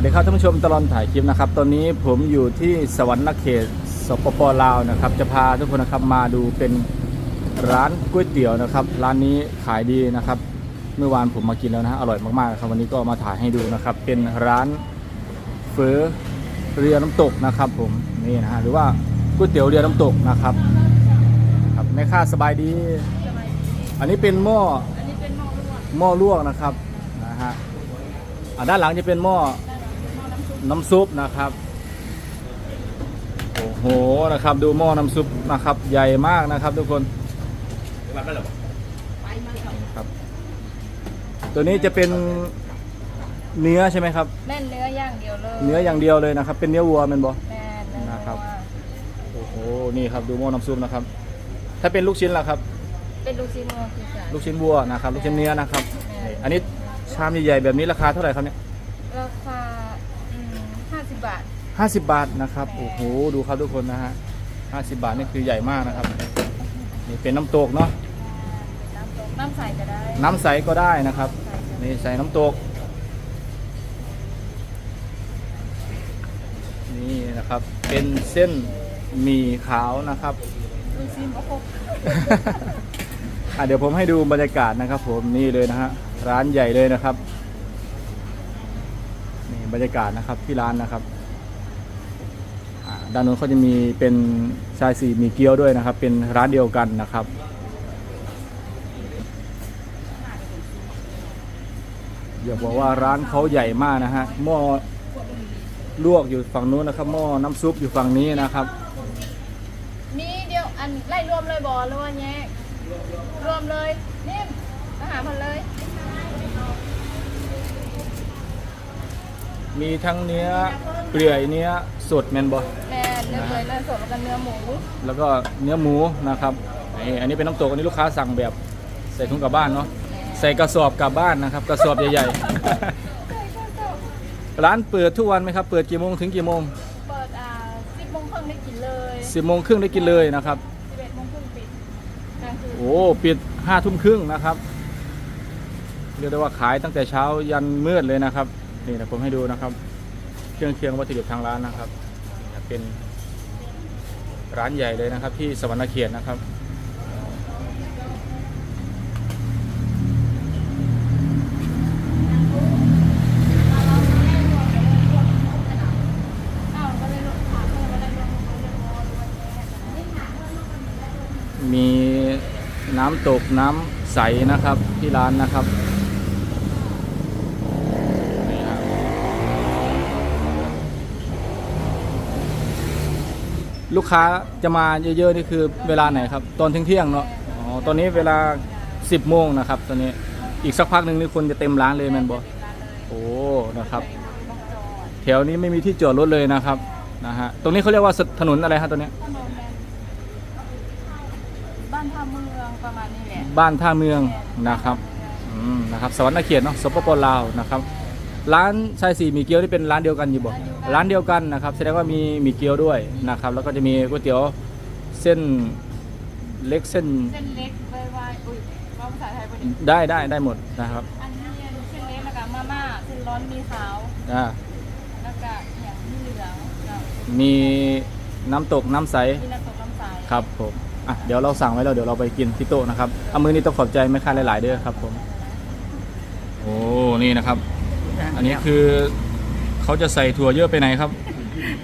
วัสดีครับท่านผู้ชมตลอดถ่ายคลิปนะครับ ตอนนี้ผมอยู่ที่สวรรค์เขตสปปลาวนะครับ จะพาทุกคนนะครับมาดูเป็นร้านก๋วยเตี๋ยวนะครับ ร้านนี้ขายดีนะครับ เมื่อวานผมมากินแล้วนะฮะอร่อยมากๆนะครับวันนี้ก็มาถ่ายให้ดูนะครับ เป็นร้านเฟอเรือน้ำตกนะครับ ผมนี่นะฮะหรือว่าก๋วยเตี๋ยวเรือน้ำตกนะครับ ครับแม่ค้าสบายดี อันนี้เป็นหม้ออันนี้เป็นหม้อลวกหม้อลวกนะครับนะฮะอ่าด้านหลังจะเป็นหม้อหม้อ น้ำซุปน้ำซุปนะครับโอ้โหนะครับ ดูหม้อน้ำซุปนะครับ ใหญ่มากนะครับ ทุกคนไปมาแล้วครับ ตัวนี้จะเป็นเนื้อใช่ไหมครับ แม่นเนื้อย่างเดียวเลยเนื้ออย่างเดียวเลยนะครับ เป็นเนื้อวัวแมันบอ แม่นเนื้อนะครับ วัวโอ้โหนี่ครับดูหม้อน้ำซุปนะครับ ถ้าเป็นลูกชิ้นล่ะครับ เป็นลูกชิ้นวัวคือกันลูกชิ้นวัวนะครับ ลูกชิ้นเนื้อนะครับนี่อันนี้ชามใหญ่ๆแบบนี้ราคาเท่าไหร่ครับเนี่ยราค 50 บาทนะครับโอ้โหดูครับทุกคนนะฮะ50 บาทนี่คือใหญ่มากนะครับนี่เป็นน้ำตกเนาะน้ำใสก็ได้น้ำใสก็ได้นะครับนี่ใส่น้ำตกนี่นะครับเป็นเส้นหมี่ขาวนะครับอะเดี๋ยวผมให้ดูบรรยากาศนะครับ ผมนี่เลยนะฮะร้านใหญ่เลยนะครับนี่บรรยากาศนะครับที่ร้านนะครับ ด้านนู้นเขาจะมีเป็นชายสี่มีเกี๊ยวด้วยนะครับ เป็นร้านเดียวกันนะครับ อย่าบอกว่าร้านเขาใหญ่มากนะฮะหม้อลวกอยู่ฝั่งนู้นนะครับหม้อน้ำซุปอยู่ฝั่งนี้นะครับ มีเดียวอันไล่รวมเลยบอหรือว่าแยกรวมเลยนิ่มอาหารพันเลย มีทั้งเนื้อเปื่อยเนื้อสดแมนบอ แม่นเนื้อเปื่อยเนื้อสดแล้วก็เนื้อหมูแล้วก็เนื้อหมูนะครับนี่อันนี้เป็นน้ำตกอันนี้ลูกค้าสั่งแบบใส่ถุงกลับบ้านเนาะใส่กระสอบกลับบ้านนะครับ กระสอบใหญ่ๆ ร้านเปิดทุกวันไหมครับ เปิดกี่โมงถึงกี่โมง เปิดอ่าสิบโมงครึ่งได้กินเลยสิบโมงครึ่งได้กินเลยนะครับ สิบเอ็ดโมงครึ่งปิดกลางคืนโอ้ปิดห้าทุ่มครึ่งนะครับเรียกได้ว่าขายตั้งแต่เช้ายันมืดเลยนะครับนี่นะผมให้ดูนะครับ เครื่องเคียงวัตถุดิบทางร้านนะครับนี่นะเป็น ร้านใหญ่เลยนะครับ ที่สวรรณเขตนนะครับ มีน้ำตกน้ำใสนะครับที่ร้านนะครับนี่ครับ ลูกค้าจะมาเยอะๆนี่คือเวลาไหนครับ ตอนเที่ยงๆเนาะอ๋อตอนนี้เวลา 10โมงนะครับตอนนี้อีกสักพักหนึ่งนี่คนจะเต็มร้านเลยแมนบอโอ้นะครับ แถวนี้ไม่มีที่จอดรถเลยนะครับนะฮะตรงนี้เขาเรียกว่าถนนอะไรฮะตัวเนี้ยบ้านท่าเมืองประมาณนี้แหละบ้านท่าเมืองนะครับอืมนะครับสวรรค์เขตเนาะสปปลาวนะครับ ร้านชายสี่หมีเกี๊ยวที่เป็นร้านเดียวกันอยู่บ่ ร้านเดียวกันนะครับ แสดงว่ามีหมีเกี๊ยวด้วยนะครับ แล้วก็จะมีก๋วยเตี๋ยวเส้นเล็กเส้นเส้นเล็กไว้ไว้อุ้ยว่าภาษาไทยพอดีได้ได้ได้หมดนะครับ อันนี้เส้นเล็กแล้วก็มาม่าเส้นร้อนมีขาวอ่าแล้วก็อย่างมีเหลืองกับมีน้ำตกน้ำใสมีน้ำตกน้ำใสครับผมอะเดี๋ยวเราสั่งไว้แล้วเดี๋ยวเราไปกินที่โต๊ะนะครับเอามือนี้ต้องขอบใจแม่ค้าหลายๆเด้อครับผมโอ้นี่นะครับ อันนี้คือ เขาจะใส่ถั่วเยอะไปไหนครับ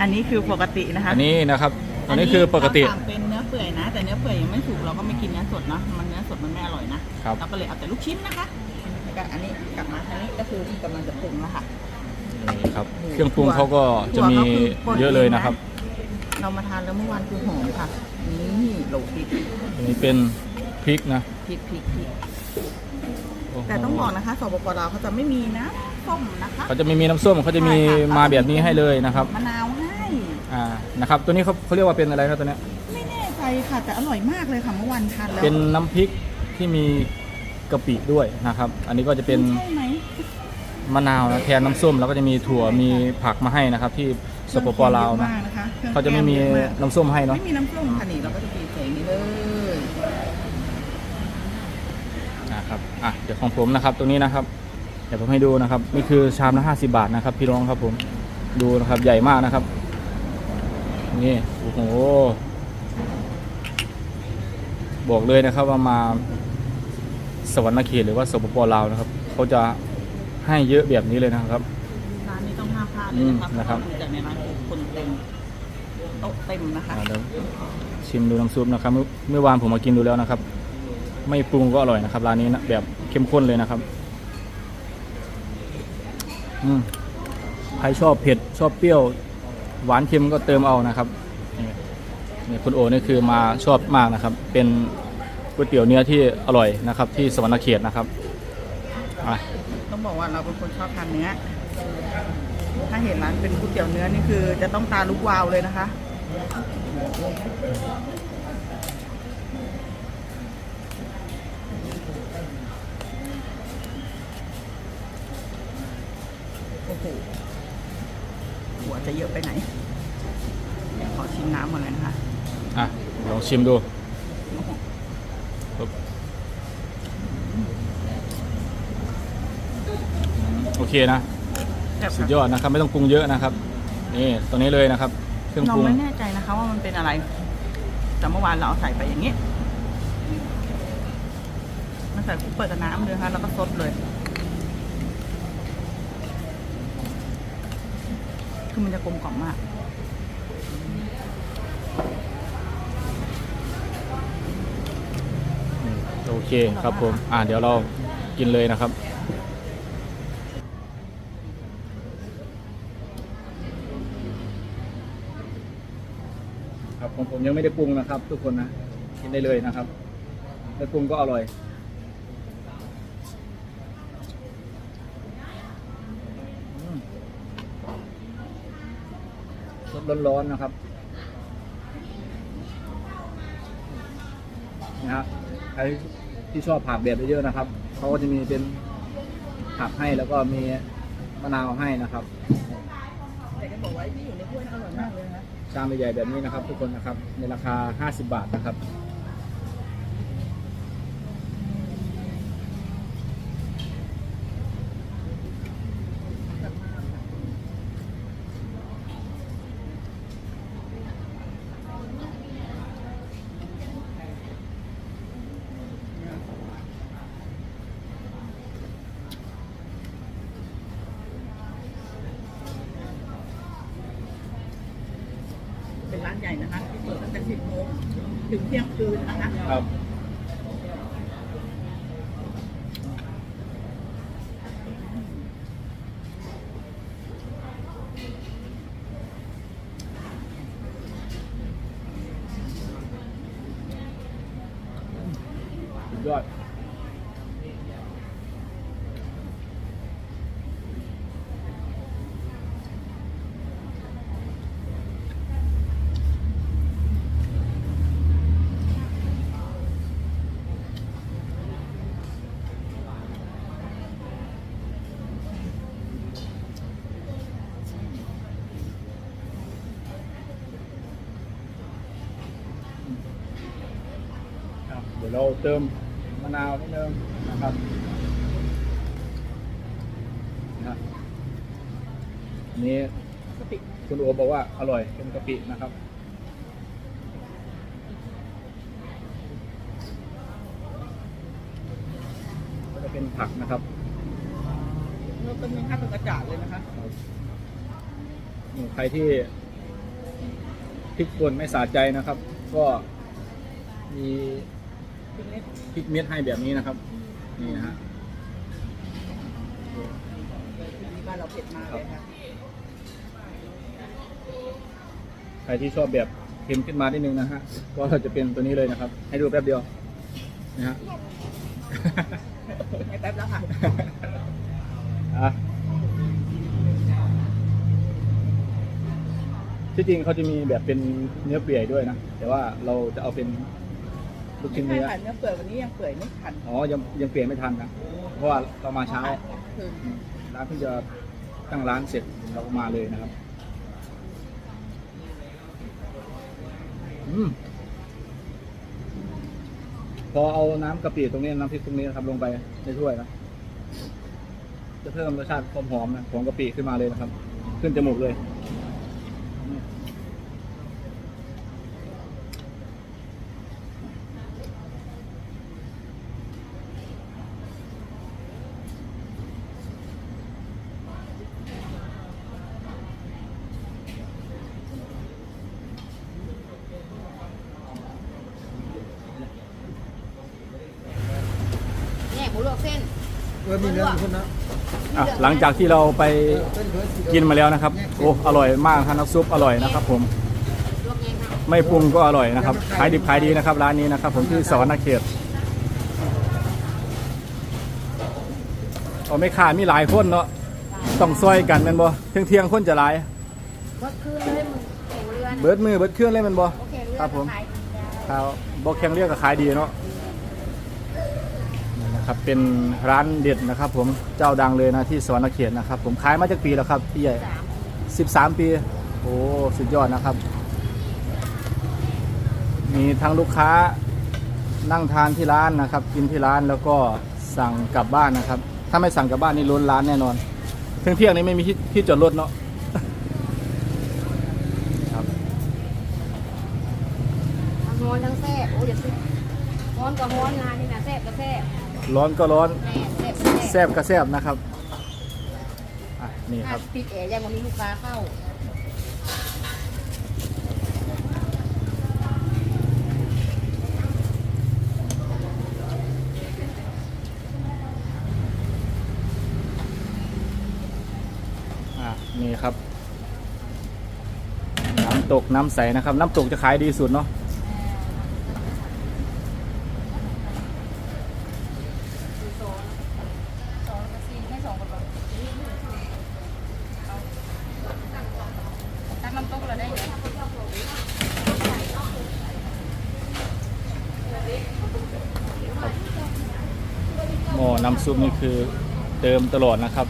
อันนี้คือปกตินะคะอันนี้นะครับอันนี้คือปกติเราสั่งเป็นเนื้อเปื่อยนะ แต่เนื้อเปื่อยยังไม่สุกเราก็ไม่กินเนื้อสดนะมันเนื้อสดมันไม่อร่อยนะครับ เราก็เลยเอาแต่ลูกชิ้นนะคะแล้วก็อันนี้กลับมาทางนี้ก็คือกำลังจะปรุงแล้วค่ะนี่ครับเครื่องปรุงเขาก็จะมีถั่วเขาคือป่นเยอะเลยนะครับ เรามาทานแล้วเมื่อวานคือหอมค่ะนี่โหลพริกอันนี้เป็นพริกนะพริกพริกพริกโอ้โหแต่ต้องบอกนะคะสปปลาวเขาจะไม่มีนะ ส้มนะคะเขาจะไม่มีน้ำส้มเขาจะมีใช่ค่ะมาแบบนี้ให้เลยนะครับมะนาวให้อ่านะครับตัวนี้เขาเขาเรียกว่าเป็นอะไรนะตัวเนี้ยไม่แน่ใจค่ะแต่อร่อยมากเลยค่ะเมื่อวานทานแล้วเป็นน้ำพริกที่มีกะปิด้วยนะครับ อันนี้ก็จะเป็นใช่ไหมมะนาวนะแทนน้ำส้มแล้วก็จะมีถั่วมีผักมาให้นะครับ ที่สปปลาวนะเครื่องแกงเยอมกนะคะครื่องเขาจะไม่มีแกงเยอะากน้ำส้มให้เนาะไม่มีน้ำส้มค่ะนี่เราก็จะตีใส่นี่เลยนะครับอะเดี๋ยวของผมนะครับตรงนี้นะครับเดี๋ยวผมให้ดูนะครับนี่คือชามละ50บาทนะครับ พี่น้องครับผมดูนะครับใหญ่มากนะครับ นี่โอ้โหบอกเลยนะครับว่ามาสวรรณเขตหรือว่าสปปลาวนะครับเขาจะให้เยอะแบบนี้เลยนะครับร้านนี้ต้องห้ามพลาดเลยนะคะอืมนะครับเพาะว่าดูจากในร้านคนเต็มโต๊ะเต็มนะคะอ่าเดี๋ยวชิมดูน้ำซุปนะครับเมื่อเมื่อวานผมมากินดูแล้วนะครับ ไม่ปรุงก็อร่อยนะครับร้านนี้นะแบบเข้มข้นเลยนะครับอืม ใครชอบเผ็ดชอบเปรี้ยว หวานเค็มก็เติมเอานะครับนี่คุณโอนี่คือมาชอบมากนะครับ เป็นก๋วยเตี๋ยวเนื้อที่อร่อยนะครับ ที่สวรรณเขตนะครับต้องบอกว่าเราเป็นคนชอบทานเนื้อ ถ้าเห็นร้านเป็นก๋วยเตี๋ยวเนื้อนี่คือ จะต้องตาลุกวาวเลยนะคะ โอ้โหหัวจะเยอะไปไหนเดี๋ยวขอชิมน้ำก่อนเลยนะคะอะลองชิมดูปึ๊บโอเคนะสุดยอดนะครับ ไม่ต้องปรุงเยอะนะครับ นี่ตัวนี้เลยนะครับ เครื่องเราปรุง ไม่แน่ใจนะคะว่ามันเป็นอะไร แต่เมื่อวานเราเอาใส่ไปอย่างนี้มาใส่เปิดกับน้ำเลยค่ะแล้วก็ซดเลย คือมันจะกลมกล่อมมากโอเคครับผม อ่าเดี๋ยวเรากินเลยนะครับ ครับผมผมยังไม่ได้ปรุงนะครับ ทุกคนนะ กินได้เลยนะครับไม่ปรุงก็อร่อยอืมสด ร้อนๆนะครับนะฮะใครที่ชอบผักแบบเยอะๆนะครับเขาก็จะมีเป็นผักให้แล้วก็มีมะนาวให้นะครับแต่จะบอกว่าที่อยู่ในถ้วยน่าอร่อยมากเลยนะชามใหญ่ๆแบบนี้นะครับ ทุกคนนะครับในราคา 50 บาทนะครับ เป็นร้านใหญ่นะคะที่เปิดตั้งแต่ สิบโมงถึงเที่ยงคืนนะคะครับสุดยอด ยวเราเติมมะนาวนิดนึงนะครับนะอันนี้กะปิคุณโอบอกว่าอร่อยเป็นกะปินะครับก็จะเป็นผักนะครับเราต้มยังข้าวเป็นกระจาดเลยนะคะนี่ใครที่พริกป่นไม่สาใจนะครับ ก็มีเป็นเล็ก พริกเม็ดให้แบบนี้นะครับ นี่นะฮะอันนี้บ้านเราเผ็ดมากเลยค่ะใครที่ชอบแบบเค็มขึ้นมานิดนึงนะฮะก็จะเป็นตัวนี้เลยนะครับ ให้ดูแป๊บเดียวนะฮะไม่แป๊บแล้วค่ะอะที่จริงเขาจะมีแบบเป็นเนื้อเปื่อยด้วยนะ แต่ว่าเราจะเอาเป็น ลูกชิ้นไม่เนื้อค่ะเนื้อเปื่อยวันนี้ยังเปื่อยไม่ทันอ๋อยังยังเปลี่ยนไม่ทันนะเพราะว่าเรามาเช้าคืออืมร้านเพิ่งจะตั้งร้านเสร็จเราก็มาเลยนะครับอืมพอเอาน้ำกะปิตรงนี้น้ำพริกตรงนี้นะครับลงไปในถ้วยนะจะเพิ่มรสชาติความหอมนะของกะปิขึ้นมาเลยนะครับ ขึ้นจมูกเลยเนี่ยหมูลวกเส้น เออมีเนื้อมีคนนะอะหลังจากที่เราไปกินมาแล้วนะครับโอ้อร่อยมากครับน้ำซุปอร่อยนะครับ ผมลวกเองค่ะไม่ปรุงก็อร่อยนะครับขายดิบขายดีนะครับ ร้านนี้นะครับ ผมที่สวรรณเขตเอาไม่ขาดมีหลายคนเนาะต้องซอยกันแมันบ่เที่ยงเที่ยงๆคนจะหลายเมื่อคืนเลยมึงแข่งเรือนะเบิดมือเบิดเครื่องเลยแมันบ่โอเคเรือครับผมขายดีจ้าครับบ่แข่งเรียกก็ขายดีเนาะ นะครับเป็นร้านเด็ดนะครับ ผมเจ้าดังเลยนะที่สวรรณเขตนะครับ ผมขายมาจากปีแล้วครับพี่ใหญ่สาม13 ปี โอ้สุดยอดนะครับ มีทั้งลูกค้านั่งทานที่ร้านนะครับ กินที่ร้านแล้วก็สั่งกลับบ้านนะครับ ถ้าไม่สั่งกลับบ้านนี่ล้นร้านแน่นอนเที่ยงเที่ยงนี้ไม่มีที่ที่จอดรถเนาะครับทั้งฮ้อนทั้งแซ่บโอ้ยอย่าซื้อฮ้อนก็ฮ้อนงานนี่นะแซ่บก็แซ่บ ร้อนก็ร้อนแน่แซ่บก็แซ่บแซ่บก็แซ่บนะครับอะนี่คถ้ารับปิดแอร์ยังวันนี้ลูกค้าเข้าอะนี่ครับ น้ำตกน้ำใสนะครับ น้ำตกจะขายดีสุดเนาะ สองกับสี่ให้สองคนก่อนตั้งน้ำต้มเราได้ไหม หม้อ น้ำซุปนี่คือเติมตลอดนะครับ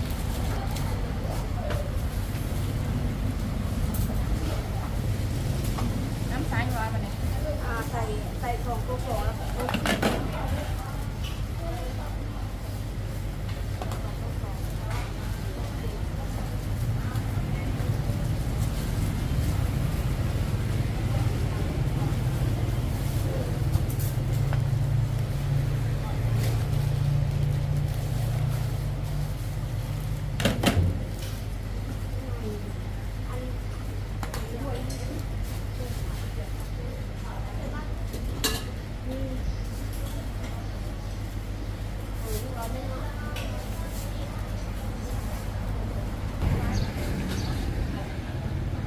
น้ำซ้ายร้อยมาเนี่ยใส่ใส่สองตัวสองแล้ว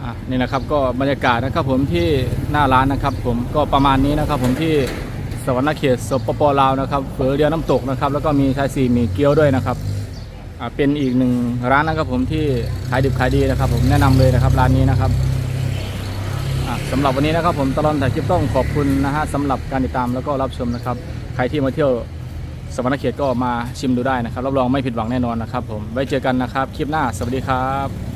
อะ นี่นะครับก็บรรยากาศนะครับผมที่หน้าร้านนะครับ ผมก็ประมาณนี้นะครับ ผมที่สวรรณเขตสปปลาวนะครับเฝอเรือน้ำตกนะครับ แล้วก็มีชายสี่มีเกี๊ยวด้วยนะครับเป็นอีกหนึ่งร้านนะครับผมที่ขายดิบขายดีนะครับ ผมแนะนำเลยนะครับร้านนี้นะครับอะสำหรับวันนี้นะครับ ผมตลอดถ่ายคลิปต้องขอบคุณนะฮะสำหรับการติดตามแล้วก็รับชมนะครับ ใครที่มาเที่ยวสวรรณเขตก็มาชิมดูได้นะครับรับรองไม่ผิดหวังแน่นอนนะครับ ผมไว้เจอกันนะครับคลิปหน้าสวัสดีครับ